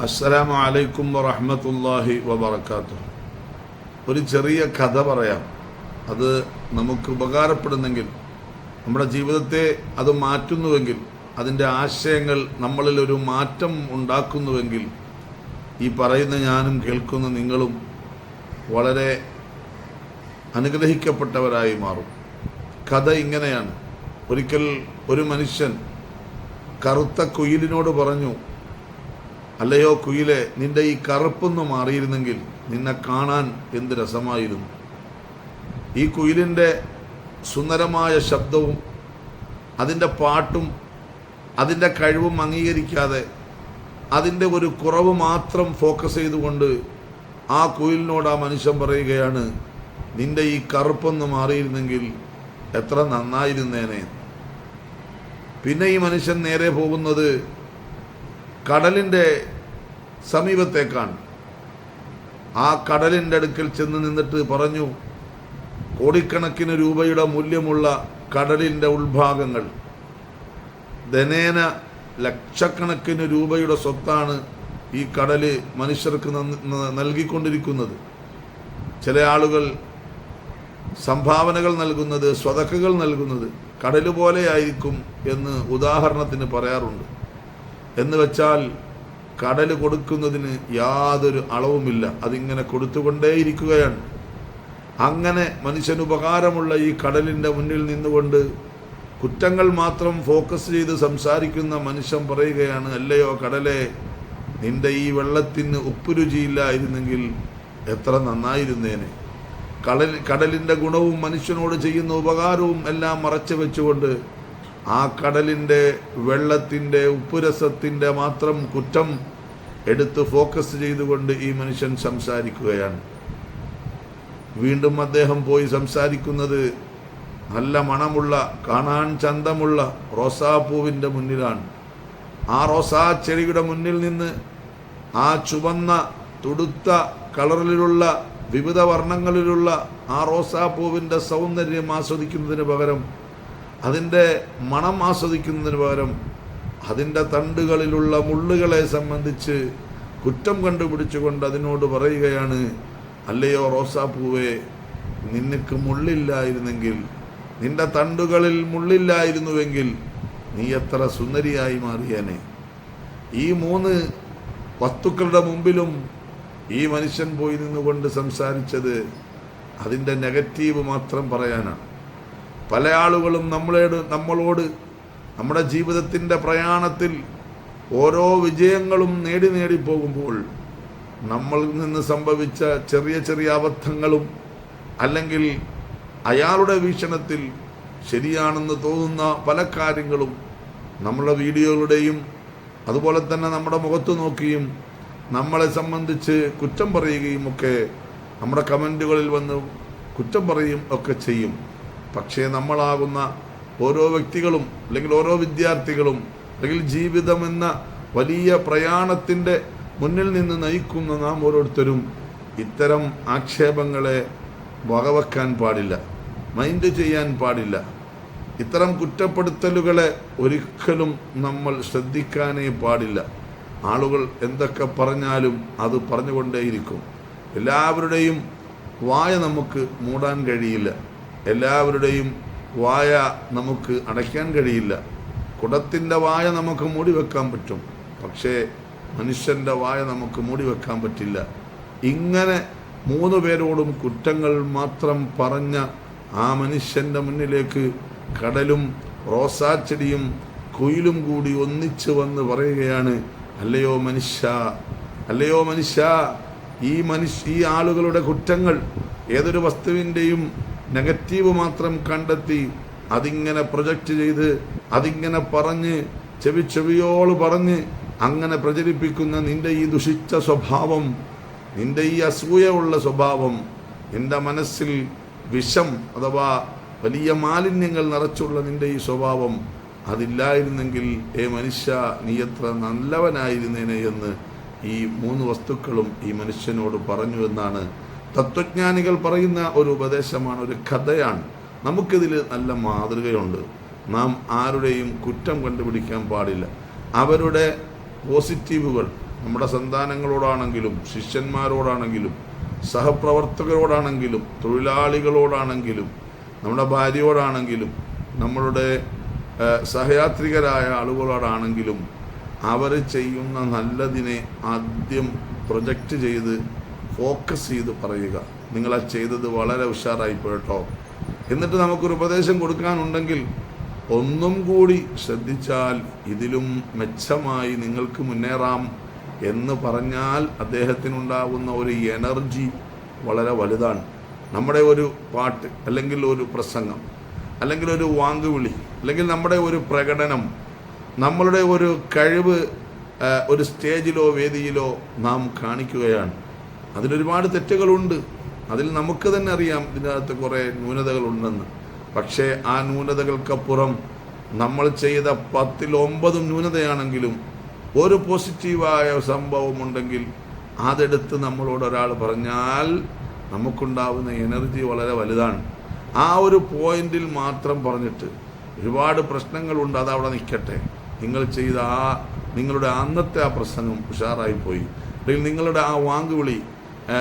അസ്സലാമു അലൈക്കും വറഹമത്തല്ലാഹി വബർക്കാത്തു ഒരു ചെറിയ കഥ പറയാം. അത് നമുക്ക് ഉപകാരപ്പെടുന്നെങ്കിൽ നമ്മുടെ ജീവിതത്തെ അത് മാറ്റുന്നുവെങ്കിൽ അതിന്റെ ആശയങ്ങൾ നമ്മളിൽ ഒരു മാറ്റം ഉണ്ടാക്കുന്നുവെങ്കിൽ ഈ പറയുന്ന ഞാനും കേൾക്കുന്ന നിങ്ങളും വളരെ അനുഗ്രഹിക്കപ്പെട്ടവരായി മാറും. കഥ ഇങ്ങനെയാണ്. ഒരിക്കൽ ഒരു മനുഷ്യൻ കറുത്ത കുയിലിനോട് പറഞ്ഞു അല്ലയോ കുയിലെ നിന്റെ ഈ കറുപ്പൊന്ന് മാറിയിരുന്നെങ്കിൽ നിന്നെ കാണാൻ എന്ത് രസമായിരുന്നു? ഈ കുയിലിന്റെ സുന്ദരമായ ശബ്ദവും അതിന്റെ പാട്ടും അതിന്റെ കഴിവും അംഗീകരിക്കാതെ അതിന്റെ ഒരു കുറവ് മാത്രം ഫോക്കസ് ചെയ്തുകൊണ്ട് ആ കുയിലിനോട് ആ മനുഷ്യൻ പറയുകയാണ് നിന്റെ ഈ കറുപ്പൊന്ന് മാറിയിരുന്നെങ്കിൽ എത്ര നന്നായിരുന്നേനെ. പിന്നെ ഈ മനുഷ്യൻ നേരെ പോകുന്നത് കടലിന്റെ സമീപത്തേക്കാണ്. ആ കടലിന്റെ അടുക്കൽ ചെന്ന് നിന്നിട്ട് പറഞ്ഞു കോടിക്കണക്കിന് രൂപയുടെ മൂല്യമുള്ള കടലിന്റെ ഉൾഭാഗങ്ങൾ ധനേന ലക്ഷക്കണക്കിന് രൂപയുടെ സ്വത്താണ് ഈ കടൽ മനുഷ്യർക്ക് നൽകിക്കൊണ്ടിരിക്കുന്നത്. ചില ആളുകൾ സംഭാവനകൾ നൽകുന്നത് സ്വതക്കകൾ നൽകുന്നത് കടൽ പോലെയായിരിക്കും എന്ന് ഉദാഹരണത്തിന് പറയാറുണ്ട്. എന്ന് വെച്ചാൽ കടൽ കൊടുക്കുന്നതിന് യാതൊരു അളവുമില്ല. അതിങ്ങനെ കൊടുത്തുകൊണ്ടേയിരിക്കുകയാണ്. അങ്ങനെ മനുഷ്യന് ഉപകാരമുള്ള ഈ കടലിന്റെ മുന്നിൽ നിന്നുകൊണ്ട് കുറ്റങ്ങൾ മാത്രം ഫോക്കസ് ചെയ്ത് സംസാരിക്കുന്ന മനുഷ്യൻ പറയുകയാണ് അല്ലയോ കടലെ നിന്റെ ഈ വെള്ളത്തിന് ഉപ്പുരുചിയില്ലായിരുന്നെങ്കിൽ എത്ര നന്നായിരുന്നേനെ. കടൽ കടലിന്റെ ഗുണവും മനുഷ്യനോട് ചെയ്യുന്ന ഉപകാരവും എല്ലാം മറച്ചു വെച്ചുകൊണ്ട് ആ കടലിന്റെ വെള്ളത്തിന്റെ ഉപ്പുരസത്തിന്റെ മാത്രം കുറ്റം എടുത്ത് ഫോക്കസ് ചെയ്തുകൊണ്ട് ഈ മനുഷ്യൻ സംസാരിക്കുകയാണ്. വീണ്ടും അദ്ദേഹം പോയി സംസാരിക്കുന്നത് നല്ല മണമുള്ള കാണാൻ ചന്തമുള്ള റോസാപ്പൂവിന്റെ മുന്നിലാണ്. ആ റോസാ ചെടിയുടെ മുന്നിൽ നിന്ന് ആ ചുവന്ന തുടുത്ത കളറിലുള്ള വിവിധ വർണങ്ങളിലുള്ള ആ റോസാപ്പൂവിന്റെ സൗന്ദര്യം ആസ്വദിക്കുന്നതിന് പകരം അതിന്റെ മണം ആസ്വദിക്കുന്നതിന് പകരം അതിന്റെ തണ്ടുകളിലുള്ള മുള്ളുകളെ സംബന്ധിച്ച് കുറ്റം കണ്ടുപിടിച്ചുകൊണ്ട് അതിനോട് പറയുകയാണ് അല്ലയോ റോസാപ്പൂവേ നിനക്ക് മുള്ളില്ലായിരുന്നെങ്കിൽ നിന്റെ തണ്ടുകളിൽ മുള്ളില്ലായിരുന്നുവെങ്കിൽ നീ എത്ര സുന്ദരിയായി മാറിയേനെ. ഈ മൂന്ന് വസ്തുക്കളുടെ മുമ്പിലും ഈ മനുഷ്യൻ പോയി നിന്നുകൊണ്ട് സംസാരിച്ചത് അതിന്റെ നെഗറ്റീവ് മാത്രം പറയാനാണ്. പല ആളുകളും നമ്മളോട് നമ്മളോട് നമ്മുടെ ജീവിതത്തിന്റെ പ്രയാണത്തിൽ ഓരോ വിജയങ്ങളും നേടി നേടി പോകുമ്പോൾ നമ്മളിൽ നിന്ന് സംഭവിച്ച ചെറിയ ചെറിയ അബദ്ധങ്ങളും അല്ലെങ്കിൽ അയാളുടെ വീക്ഷണത്തിൽ ശരിയാണെന്ന് തോന്നുന്ന പല കാര്യങ്ങളും നമ്മുടെ വീഡിയോകളുടെയും അതുപോലെ തന്നെ നമ്മുടെ മുഖത്ത് നോക്കിയും നമ്മളെ സംബന്ധിച്ച് കുറ്റം പറയുകയും ഒക്കെ നമ്മുടെ കമന്റുകളിൽ വന്ന് കുറ്റം പറയും ഒക്കെ ചെയ്യും. പക്ഷേ നമ്മളാകുന്ന ഓരോ വ്യക്തികളും അല്ലെങ്കിൽ ഓരോ വിദ്യാർത്ഥികളും അല്ലെങ്കിൽ ജീവിതം എന്ന വലിയ പ്രയാണത്തിന്റെ മുന്നിൽ നിന്ന് നയിക്കുന്ന നാം ഓരോരുത്തരും ഇത്തരം ആക്ഷേപങ്ങളെ വകവെക്കാൻ പാടില്ല മൈൻഡ് ചെയ്യാൻ പാടില്ല. ഇത്തരം കുറ്റപ്പെടുത്തലുകളെ ഒരിക്കലും നമ്മൾ ശ്രദ്ധിക്കാനേ പാടില്ല. ആളുകൾ എന്തൊക്കെ പറഞ്ഞാലും അത് പറഞ്ഞുകൊണ്ടേയിരിക്കും. എല്ലാവരുടെയും വായ നമുക്ക് മൂടാൻ കഴിയില്ല. എല്ലാവരുടെയും വായ നമുക്ക് അടയ്ക്കാൻ കഴിയില്ല. കുടത്തിന്റെ വായ നമുക്ക് മൂടി വെക്കാൻ പറ്റും. പക്ഷേ മനുഷ്യന്റെ വായ നമുക്ക് മൂടി വെക്കാൻ പറ്റില്ല. ഇങ്ങനെ മൂന്ന് പേരോടും കുറ്റങ്ങൾ മാത്രം പറഞ്ഞ ആ മനുഷ്യന്റെ മുന്നിലേക്ക് കടലും റോസാച്ചെടിയും കുയിലും കൂടി ഒന്നിച്ചു വന്ന് പറയുകയാണ് അല്ലയോ മനുഷ്യ അല്ലയോ മനുഷ്യ ഈ മനുഷ്യ ഈ ആളുകളുടെ കുറ്റങ്ങൾ ഏതൊരു വസ്തുവിന്റെയും നെഗറ്റീവ് മാത്രം കണ്ടെത്തി അതിങ്ങനെ പ്രൊജക്റ്റ് ചെയ്ത് അതിങ്ങനെ പറഞ്ഞ് ചെവി ചെവിയോട് പറഞ്ഞ് അങ്ങനെ പ്രചരിപ്പിക്കുന്ന നിന്റെ ഈ ദുഷിച്ച സ്വഭാവം നിന്റെ ഈ അസൂയുള്ള സ്വഭാവം നിന്റെ മനസ്സിൽ വിഷം അഥവാ വലിയ മാലിന്യങ്ങൾ നിറച്ചുള്ള നിന്റെ ഈ സ്വഭാവം അതില്ലായിരുന്നെങ്കിൽ ഏ മനുഷ്യ നീ എത്ര നല്ലവനായിരുന്നേനെ എന്ന് ഈ മൂന്ന് വസ്തുക്കളും ഈ മനുഷ്യനോട് പറഞ്ഞു എന്നാണ് തത്വജ്ഞാനികൾ പറയുന്ന ഒരു ഉപദേശമാണ് ഒരു കഥയാണ്. നമുക്കിതിൽ നല്ല മാതൃകയുണ്ട്. നാം ആരുടെയും കുറ്റം കണ്ടുപിടിക്കാൻ പാടില്ല. അവരുടെ പോസിറ്റീവുകൾ നമ്മുടെ സന്താനങ്ങളോടാണെങ്കിലും ശിഷ്യന്മാരോടാണെങ്കിലും സഹപ്രവർത്തകരോടാണെങ്കിലും തൊഴിലാളികളോടാണെങ്കിലും നമ്മുടെ ഭാര്യയോടാണെങ്കിലും നമ്മളുടെ സഹയാത്രികരായ ആളുകളോടാണെങ്കിലും അവർ ചെയ്യുന്ന നല്ലതിനെ ആദ്യം പ്രൊജക്റ്റ് ചെയ്ത് ഫോക്കസ് ചെയ്ത് പറയുക. നിങ്ങൾ ആ ചെയ്തത് വളരെ ഉഷാറായി പോയിട്ടോ. എന്നിട്ട് നമുക്കൊരു ഉപദേശം കൊടുക്കാനുണ്ടെങ്കിൽ ഒന്നും കൂടി ശ്രദ്ധിച്ചാൽ ഇതിലും മെച്ചമായി നിങ്ങൾക്ക് മുന്നേറാം എന്ന് പറഞ്ഞാൽ അദ്ദേഹത്തിനുണ്ടാകുന്ന ഒരു എനർജി വളരെ വലുതാണ്. നമ്മുടെ ഒരു പാട്ട് അല്ലെങ്കിൽ ഒരു പ്രസംഗം അല്ലെങ്കിൽ ഒരു വാങ്കുവിളി അല്ലെങ്കിൽ നമ്മുടെ ഒരു പ്രകടനം നമ്മളുടെ ഒരു കഴിവ് ഒരു സ്റ്റേജിലോ വേദിയിലോ നാം കാണിക്കുകയാണ്. അതിലൊരുപാട് തെറ്റുകളുണ്ട്. അതിൽ നമുക്ക് തന്നെ അറിയാം ഇതിനകത്ത് കുറേ ന്യൂനതകളുണ്ടെന്ന്. പക്ഷേ ആ ന്യൂനതകൾക്കപ്പുറം നമ്മൾ ചെയ്ത പത്തിൽ ഒമ്പതും ന്യൂനതയാണെങ്കിലും ഒരു പോസിറ്റീവായ സംഭവം ഉണ്ടെങ്കിൽ അതെടുത്ത് നമ്മളോട് ഒരാൾ പറഞ്ഞാൽ നമുക്കുണ്ടാവുന്ന എനർജി വളരെ വലുതാണ്. ആ ഒരു പോയിന്റിൽ മാത്രം പറഞ്ഞിട്ട് ഒരുപാട് പ്രശ്നങ്ങളുണ്ട് അതവിടെ നിൽക്കട്ടെ. നിങ്ങൾ ചെയ്ത ആ നിങ്ങളുടെ അന്നത്തെ ആ പ്രസംഗം ഉഷാറായി പോയി അല്ലെങ്കിൽ നിങ്ങളുടെ ആ വാങ്കുവിളി ആ,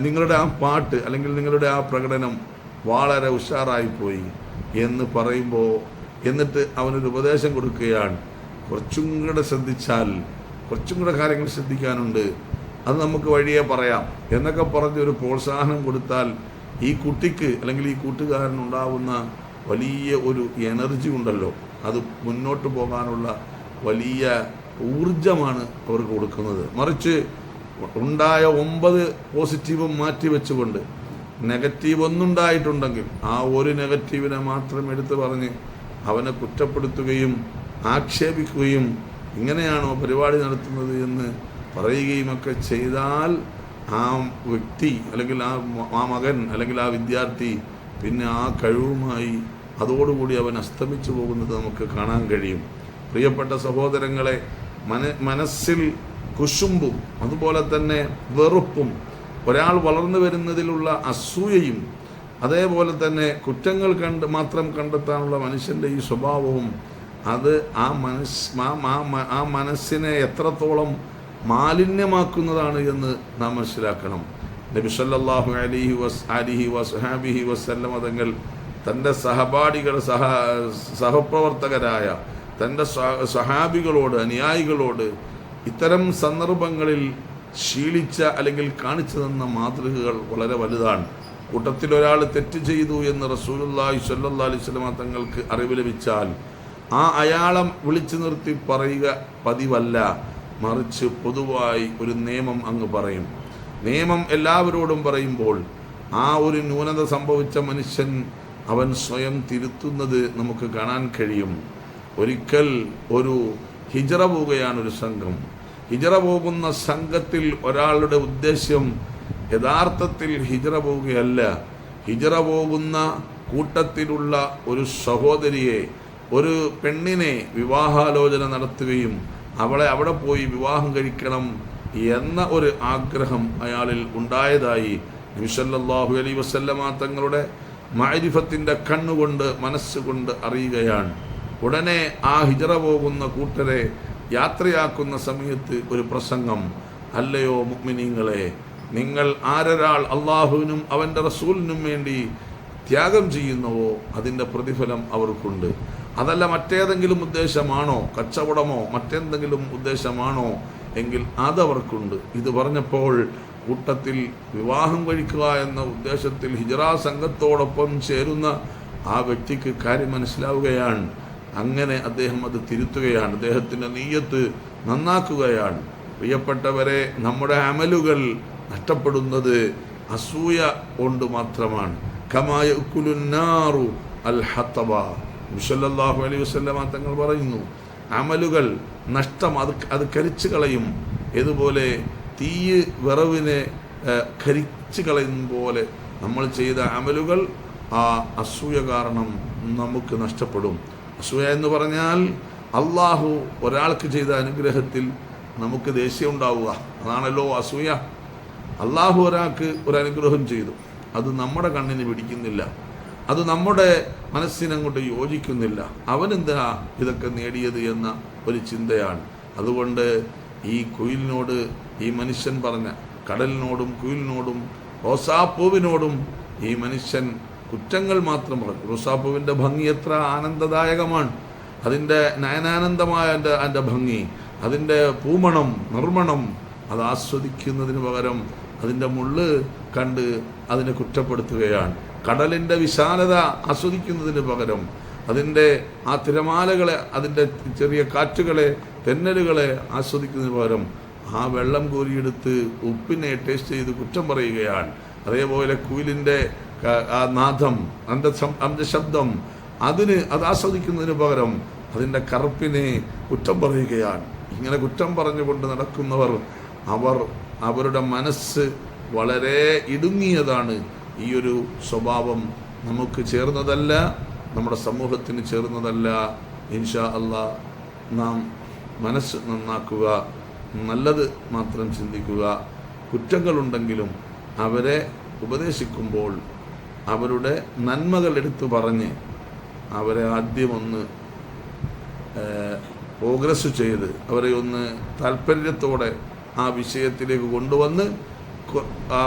നിങ്ങളുടെ ആ പാട്ട് അല്ലെങ്കിൽ നിങ്ങളുടെ ആ പ്രകടനം വളരെ ഉഷാറായിപ്പോയി എന്ന് പറയുമ്പോൾ എന്നിട്ട് അവനൊരു ഉപദേശം കൊടുക്കുകയാണ്. കുറച്ചും കൂടെ ശ്രദ്ധിച്ചാൽ കുറച്ചും കൂടെ കാര്യങ്ങൾ ശ്രദ്ധിക്കാനുണ്ട്. അത് നമുക്ക് വഴിയെ പറയാം. എന്നൊക്കെ പറഞ്ഞ് ഒരു പ്രോത്സാഹനം കൊടുത്താൽ ഈ കുട്ടിക്ക് അല്ലെങ്കിൽ ഈ കൂട്ടുകാരനുണ്ടാവുന്ന വലിയ ഒരു എനർജി ഉണ്ടല്ലോ. അത് മുന്നോട്ട് പോകാനുള്ള വലിയ ഊർജമാണ് അവർക്ക് കൊടുക്കുന്നത്. മറിച്ച് ഉണ്ടായ ഒമ്പത് പോസിറ്റീവും മാറ്റി വെച്ചുകൊണ്ട് നെഗറ്റീവ് ഒന്നുണ്ടായിട്ടുണ്ടെങ്കിൽ ആ ഒരു നെഗറ്റീവിനെ മാത്രം എടുത്തു പറഞ്ഞ് അവനെ കുറ്റപ്പെടുത്തുകയും ആക്ഷേപിക്കുകയും ഇങ്ങനെയാണോ പരിപാടി നടത്തുന്നത് എന്ന് പറയുകയും ഒക്കെ ചെയ്താൽ ആ വ്യക്തി അല്ലെങ്കിൽ ആ ആ മകൻ അല്ലെങ്കിൽ ആ വിദ്യാർത്ഥി പിന്നെ ആ കഴിവുമായി അതോടുകൂടി അവൻ അസ്തമിച്ചു പോകുന്നത് നമുക്ക് കാണാൻ കഴിയും. പ്രിയപ്പെട്ട സഹോദരങ്ങളെ മന മനസ്സിൽ കുശുമ്പും അതുപോലെ തന്നെ വെറുപ്പും. ഒരാൾ വളർന്നു വരുന്നതിലുള്ള അസൂയയും അതേപോലെ തന്നെ കുറ്റങ്ങൾ കണ്ട് മാത്രം കണ്ടെത്താനുള്ള മനുഷ്യന്റെ ഈ സ്വഭാവവും അത് ആ മനസ് ആ- മനസ്സിനെ എത്രത്തോളം മാലിന്യമാക്കുന്നതാണ് എന്ന് നാം മനസ്സിലാക്കണം. നബി സല്ലല്ലാഹു അലൈഹി വസ് അലിഹി വസ്ഹാബിഹി വസല്ലമ തങ്ങൾ തന്റെ സഹപാഠികൾ സഹ സഹപ്രവർത്തകരായ തന്റെ സഹാബികളോട് അനുയായികളോട് ഇത്തരം സന്ദർഭങ്ങളിൽ ശീലിച്ച അല്ലെങ്കിൽ കാണിച്ചു തന്ന മാതൃകകൾ വളരെ വലുതാണ്. കൂട്ടത്തിൽ ഒരാൾ തെറ്റ് ചെയ്തു എന്ന് റസൂലുള്ളാഹി സ്വല്ലല്ലാഹി അലൈഹി വസല്ലമ തങ്ങൾക്ക് അറിവ് ലഭിച്ചാൽ ആ അയാളം വിളിച്ചു നിർത്തി പറയുക പതിവല്ല മറിച്ച് പൊതുവായി ഒരു നിയമം അങ്ങ് പറയും. നിയമം എല്ലാവരോടും പറയുമ്പോൾ ആ ഒരു ന്യൂനത സംഭവിച്ച മനുഷ്യൻ അവൻ സ്വയം തിരുത്തുന്നത് നമുക്ക് കാണാൻ കഴിയും. ഒരിക്കൽ ഒരു ഹിജറ പോവുകയാണ് ഒരു സംഘം. ഹിജറ പോകുന്ന സംഘത്തിൽ ഒരാളുടെ ഉദ്ദേശ്യം യഥാർത്ഥത്തിൽ ഹിജറ പോവുകയല്ല. ഹിജറ പോകുന്ന കൂട്ടത്തിലുള്ള ഒരു സഹോദരിയെ ഒരു പെണ്ണിനെ വിവാഹാലോചന നടത്തുകയും അവളെ അവിടെ പോയി വിവാഹം കഴിക്കണം എന്ന ഒരു ആഗ്രഹം അയാളിൽ ഉണ്ടായതായി നബിസല്ലാഹു അലൈ വസല്ലമ തങ്ങളുടെ മാരിഫത്തിന്റെ കണ്ണുകൊണ്ട് മനസ്സുകൊണ്ട് അറിയുകയാണ്. ഉടനെ ആ ഹിജറ പോകുന്ന കൂട്ടരെ യാത്രയാക്കുന്ന സമയത്ത് ഒരു പ്രസംഗം അല്ലയോ മുക്മിനീങ്ങളെ നിങ്ങൾ ആരൊരാൾ അള്ളാഹുവിനും അവന്റെ റസൂലിനും വേണ്ടി ത്യാഗം ചെയ്യുന്നുവോ? അതിന്റെ പ്രതിഫലം അവർക്കുണ്ട്. അതല്ല മറ്റേതെങ്കിലും ഉദ്ദേശമാണോ? കച്ചവടമോ? മറ്റെന്തെങ്കിലും ഉദ്ദേശമാണോ? എങ്കിൽ അതവർക്കുണ്ട്. ഇത് പറഞ്ഞപ്പോൾ കൂട്ടത്തിൽ വിവാഹം കഴിക്കുക എന്ന ഉദ്ദേശത്തിൽ ഹിജറ സംഘത്തോടൊപ്പം ചേരുന്ന ആ വ്യക്തിക്ക് കാര്യം മനസ്സിലാവുകയാണ്. അങ്ങനെ അദ്ദേഹം അത് തിരുത്തുകയാണ്. അദ്ദേഹത്തിന്റെ നീയത്ത് നന്നാക്കുകയാണ്. പ്രിയപ്പെട്ടവരെ നമ്മുടെ അമലുകൾ നഷ്ടപ്പെടുന്നത് അസൂയ കൊണ്ട് മാത്രമാണ്. കമായ ഉക്കുലുന്നാറു അൽ ഹത്തബ. മുഷല്ലാഹു അലൈഹി വസ്ലമ തങ്ങൾ പറയുന്നു അമലുകൾ നഷ്ടം അത് അത് കരിച്ചു കളയും. ഇതുപോലെ തീയ് വിറവിനെ കരിച്ചു കളയുന്ന പോലെ നമ്മൾ ചെയ്ത അമലുകൾ ആ അസൂയ കാരണം നമുക്ക് നഷ്ടപ്പെടും. അസൂയ എന്ന് പറഞ്ഞാൽ അള്ളാഹു ഒരാൾക്ക് ചെയ്ത അനുഗ്രഹത്തിൽ നമുക്ക് ദേഷ്യം ഉണ്ടാവുക. അതാണല്ലോ അസൂയ. അള്ളാഹു ഒരാൾക്ക് ഒരു അനുഗ്രഹം ചെയ്തു. അത് നമ്മുടെ കണ്ണിന് പിടിക്കുന്നില്ല. അത് നമ്മുടെ മനസ്സിനങ്ങോട്ട് യോജിക്കുന്നില്ല. അവനെന്താ ഇതൊക്കെ നേടിയത് എന്ന ഒരു ചിന്തയാണ്. അതുകൊണ്ട് ഈ കുയിലിനോട് ഈ മനുഷ്യൻ പറഞ്ഞ കടലിനോടും കുയിലിനോടും റോസാപ്പൂവിനോടും ഈ മനുഷ്യൻ കുറ്റങ്ങൾ മാത്രം പറഞ്ഞു റുസാപ്പുവിന്റെ ഭംഗി എത്ര ആനന്ദദായകമാണ്. അതിന്റെ നയനാനന്ദമായ എന്റെ അതിന്റെ ഭംഗി അതിന്റെ പൂമണം നിർമ്മണം അത് ആസ്വദിക്കുന്നതിന് പകരം അതിന്റെ മുള്ള് കണ്ട് അതിനെ കുറ്റപ്പെടുത്തുകയാണ്. കടലിന്റെ വിശാലത ആസ്വദിക്കുന്നതിന് പകരം അതിന്റെ ആ തിരമാലകളെ അതിന്റെ ചെറിയ കാറ്റുകളെ തെന്നലുകളെ ആസ്വദിക്കുന്നതിന് പകരം ആ വെള്ളം കോരിയെടുത്ത് ഉപ്പിനെ ടേസ്റ്റ് ചെയ്ത് കുറ്റം പറയുകയാണ്. അതേപോലെ കുയിലിന്റെ ആ നാദം അതിന്റെ അതിന്റെ ശബ്ദം അതിന് അത് ആസ്വദിക്കുന്നതിന് പകരം അതിന്റെ കറുപ്പിനെ കുറ്റം പറയുകയാണ്. ഇങ്ങനെ കുറ്റം പറഞ്ഞുകൊണ്ട് നടക്കുന്നവർ അവർ അവരുടെ മനസ്സ് വളരെ ഇടുങ്ങിയതാണ്. ഈ ഒരു സ്വഭാവം നമുക്ക് ചേർന്നതല്ല നമ്മുടെ സമൂഹത്തിന് ചേർന്നതല്ല. ഇൻഷാ അല്ല നാം മനസ്സ് നന്നാക്കുക നല്ലത് മാത്രം ചിന്തിക്കുക. കുറ്റങ്ങളുണ്ടെങ്കിലും അവരെ ഉപദേശിക്കുമ്പോൾ അവരുടെ നന്മകൾ എടുത്തു പറഞ്ഞ് അവരെ ആദ്യം ഒന്ന് പ്രോഗ്രസ് ചെയ്ത് അവരെ ഒന്ന് താല്പര്യത്തോടെ ആ വിഷയത്തിലേക്ക് കൊണ്ടുവന്ന് ആ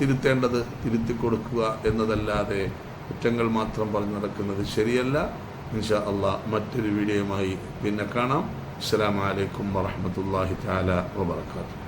തിരുത്തേണ്ടത് തിരുത്തി കൊടുക്കുക എന്നതല്ലാതെ കുറ്റങ്ങൾ മാത്രം പറഞ്ഞു നടക്കുന്നത് ശരിയല്ല. ഇൻഷാ അള്ളാ മറ്റൊരു വീഡിയോയുമായി പിന്നെ കാണാം. അസ്സാം വലൈക്കും വറഹ്മത്തുള്ളാഹി താല വബറകാതുഹു.